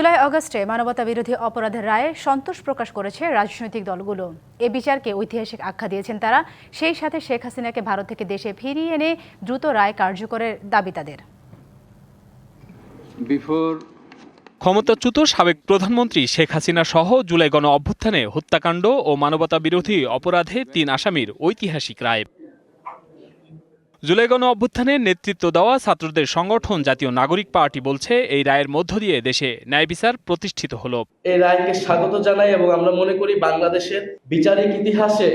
জুলাই অগস্টে মানবতা বিরোধী অপরাধের রায়ে সন্তোষ প্রকাশ করেছে রাজনৈতিক দলগুলো। এ বিচারকে ঐতিহাসিক আখ্যা দিয়েছেন তারা। সেই সাথে শেখ হাসিনাকে ভারত থেকে দেশে ফিরিয়ে এনে দ্রুত রায় কার্যকরের দাবি তাদের। ক্ষমতাচ্যুত সাবেক প্রধানমন্ত্রী শেখ হাসিনা সহ জুলাই গণ অভ্যুত্থানে হত্যাকাণ্ড ও মানবতা বিরোধী অপরাধে তিন আসামির ঐতিহাসিক রায়। জুলাই গণ অভ্যুত্থানে নেতৃত্ব দেওয়া ছাত্রদের সংগঠন জাতীয় নাগরিক পার্টি বলছে, এই রায়ের মধ্য দিয়ে দেশে ন্যায় বিচার প্রতিষ্ঠিত হল। এই রায়কে স্বাগত জানাই এবং আমরা মনে করি বাংলাদেশের বিচারিক ইতিহাসে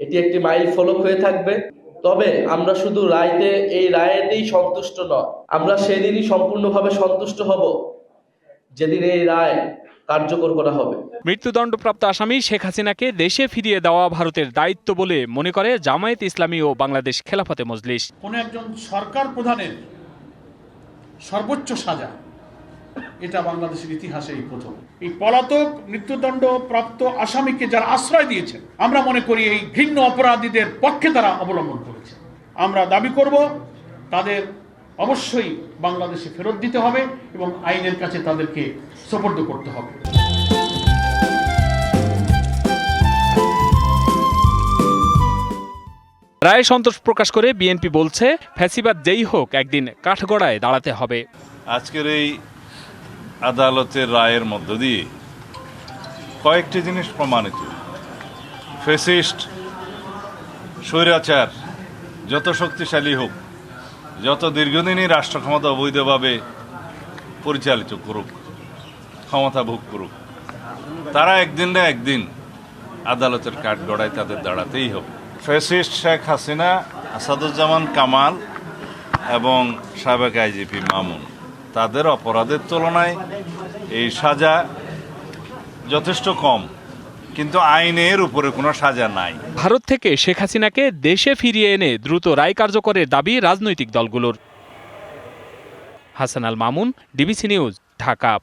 এটি একটি মাইল ফলক হয়ে থাকবে। তবে আমরা শুধু রায়তে, এই রায়েতেই সন্তুষ্ট নয়, আমরা সেদিনই সম্পূর্ণভাবে সন্তুষ্ট হব। যেদিন এই রায় কার্যকর করা হবে। মৃত্যুদণ্ডপ্রাপ্ত আসামি শেখ হাসিনাকে দেশে ফিরিয়ে দেওয়া ভারতের দায়িত্ব বলে মনে করে জামায়াত ইসলামী ও বাংলাদেশ খেলাফতে মজলিস। কোনো একজন সরকার প্রধানের সর্বোচ্চ সাজা এটা বাংলাদেশের ইতিহাসে এই প্রথম। এই পলাতক মৃত্যুদণ্ড প্রাপ্ত আসামিকে যারা আশ্রয় দিয়েছেন আমরা মনে করি এই ঘৃণ্য অপরাধীদের পক্ষে তারা অবলম্বন করেছে। আমরা দাবি করব তাদের অবশ্যই বাংলাদেশে ফেরত দিতে হবে এবং আইনের কাছে তাদেরকে সোপর্দ করতে হবে। রায়ে সন্তোষ প্রকাশ করে বিএনপি বলছে ফ্যাসিবাদ যেই হোক একদিন কাঠগড়ায় দাঁড়াতে হবে। আজকের এই আদালতের রায়ের মধ্য দিয়ে কয়েকটি জিনিস প্রমাণিত। ফেসিস্ট স্বৈরাচার যত শক্তিশালী হোক যত দীর্ঘদিনই রাষ্ট্র ক্ষমতা অবৈধভাবে পরিচালিত করুক, ক্ষমতা ভোগ করুক, তারা একদিন না একদিন আদালতের কাঠগড়ায় তাদের দাঁড়াতেই হবে। ফেসিস্ট শেখ হাসিনা, আসাদুজ্জামান কামাল এবং সাবেক আইজিপি মামুন, তাদের অপরাধের তুলনায় এই সাজা যথেষ্ট কম। কিন্তু আইনের উপরে কোনো সাজা নাই। ভারত থেকে শেখ হাসিনাকে দেশে ফিরিয়ে এনে দ্রুত রায় কার্যকরের দাবি রাজনৈতিক দলগুলোর। Hasan Al Mamun, DBC news, Dhaka.